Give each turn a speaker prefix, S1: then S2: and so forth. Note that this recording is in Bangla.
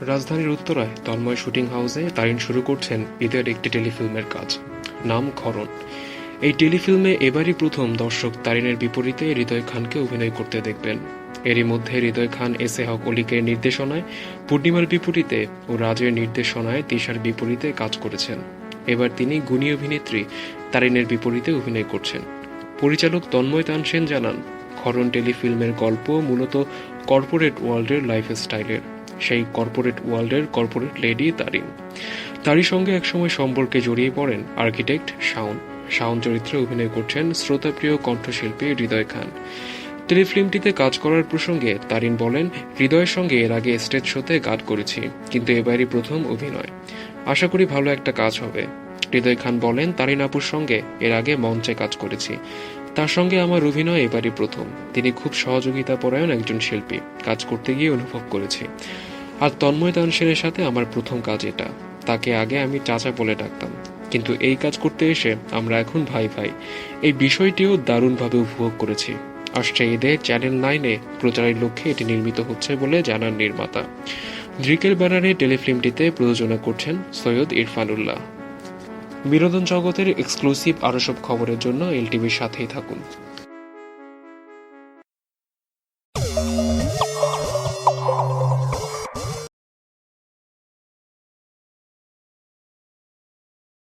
S1: রাজধানীর উত্তরায় তন্ময় শুটিং হাউসে তারিন শুরু করছেন ঈদের একটি টেলিফিল্মের কাজ। নাম খরণ। এই টেলিফিল্মে এবারই প্রথম দর্শক তারিনের বিপরীতে হৃদয় খানকে অভিনয় করতে দেখবেন। এরই মধ্যে হৃদয় খান, এস এ হক অলিকের নির্দেশনায় পূর্ণিমার বিপরীতে ও রাজের নির্দেশনায় তিশার বিপরীতে কাজ করেছেন। এবার তিনি গুণী অভিনেত্রী তারিনের বিপরীতে অভিনয় করছেন। পরিচালক তন্ময় তানসেন জানান, খরণ টেলিফিল্মের গল্প মূলত কর্পোরেট ওয়ার্ল্ডের লাইফস্টাইলের। সেই কর্পোরেট ওয়ার্ল্ডের কর্পোরেট লেডি তারিন। তারই সঙ্গে একসময় সম্পর্কে জড়িয়ে পড়েন আর্কিটেক্ট শাওন। শাওন চরিত্রে অভিনয় করছেন শ্রোতাপ্রিয় কণ্ঠশিল্পী হৃদয় খান। টেলিফিল্মটিতে কাজ করার প্রসঙ্গে তারিন বলেন, হৃদয়ের সঙ্গে এর আগে স্টেজ শোতে গান করেছি, কিন্তু এবারই প্রথম অভিনয়। আশা করি ভালো একটা কাজ হবে। হৃদয় খান বলেন, তারিন আপুর সঙ্গে এর আগে মঞ্চে কাজ করেছি। তার সঙ্গে আমার অভিনয় এবারই প্রথম। তিনি খুব সহযোগিতা পরায়ণ একজন শিল্পী। কাজ করতে গিয়ে অনুভব করেছি। আর তন্ময় তানসেনের সাথে আমার প্রথম কাজ এটা। তাকে আগে আমি চাচা বলে ডাকতাম। কিন্তু এই কাজ করতে এসে আমরা এখন ভাই ভাই। এই বিষয়টিও দারুণভাবে উপভোগ করেছি। আসছে ঈদে চ্যানেল নাইনে প্রচারের লক্ষ্যে এটি নির্মিত হচ্ছে বলে জানান নির্মাতা। দৃকের ব্যানারে টেলিফিল্মটিতে প্রযোজনা করছেন সৈয়দ ইরফানুল্লাহ। বিনোদন জগতের এক্সক্লুসিভ আরও সব খবরের জন্য এলটিভির সাথেই থাকুন।